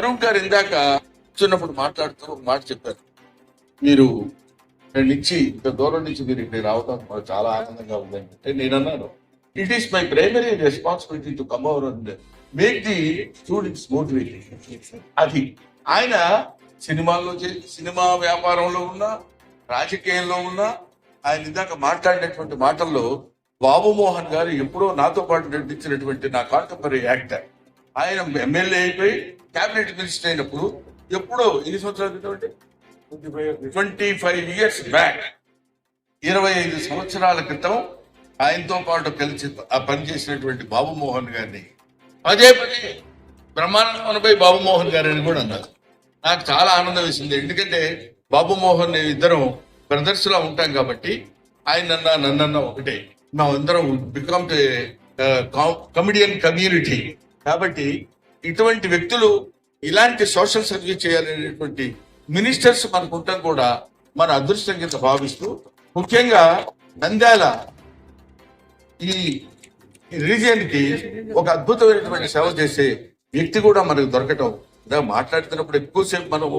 గారు ఇందాక వచ్చినప్పుడు మాట్లాడుతూ ఒక మాట చెప్పారు. మీరు ఇక్కడ నుంచి ఇంత దూరం నుంచి మీరు ఇక్కడ రావడం మాకు చాలా ఆనందంగా ఉంది అంటే నేను అన్నాను it is my primary responsibility to come over and make the students motivated అది ఆయన సినిమాల్లో సినిమా వ్యాపారంలో ఉన్నా రాజకీయంలో ఉన్నా ఆయన ఇందాక మాట్లాడినటువంటి మాటల్లో బాబు మోహన్ గారు ఎప్పుడో నాతో పాటు నటించినటువంటి నా కాంటెంపరీ యాక్టర్ ఆయన ఎమ్మెల్యే అయిపోయి క్యాబినెట్ మినిస్టర్ అయినప్పుడు ఎప్పుడో ఎన్ని సంవత్సరాల క్రితం ట్వంటీ ఫైవ్ ఇయర్స్ బ్యాక్ ఇరవై ఐదు సంవత్సరాల క్రితం ఆయనతో పాటు కలిసి ఆ పనిచేసినటువంటి బాబు మోహన్ గారిని. పదే పదే బ్రహ్మానందనపై బాబు మోహన్ గారు అని కూడా అన్నారు. నాకు చాలా ఆనందం వేసింది. ఎందుకంటే బాబు మోహన్ ఇద్దరం బ్రదర్స్ లా ఉంటాం కాబట్టి ఆయన నన్నన్న ఒకటే. మేమందరం బికమ్ కమిడియన్ కమ్యూనిటీ కాబట్టి ఇటువంటి వ్యక్తులు ఇలాంటి సోషల్ సర్వీస్ చేయాలనేటువంటి మినిస్టర్స్ మనకు ఉండటం కూడా మన అదృష్టం కింద భావిస్తూ ముఖ్యంగా నంద్యాల ఈ రీజియన్కి ఒక అద్భుతమైనటువంటి సేవ చేసే వ్యక్తి కూడా మనకు దొరకటం. మాట్లాడుతున్నప్పుడు ఎక్కువసేపు మనము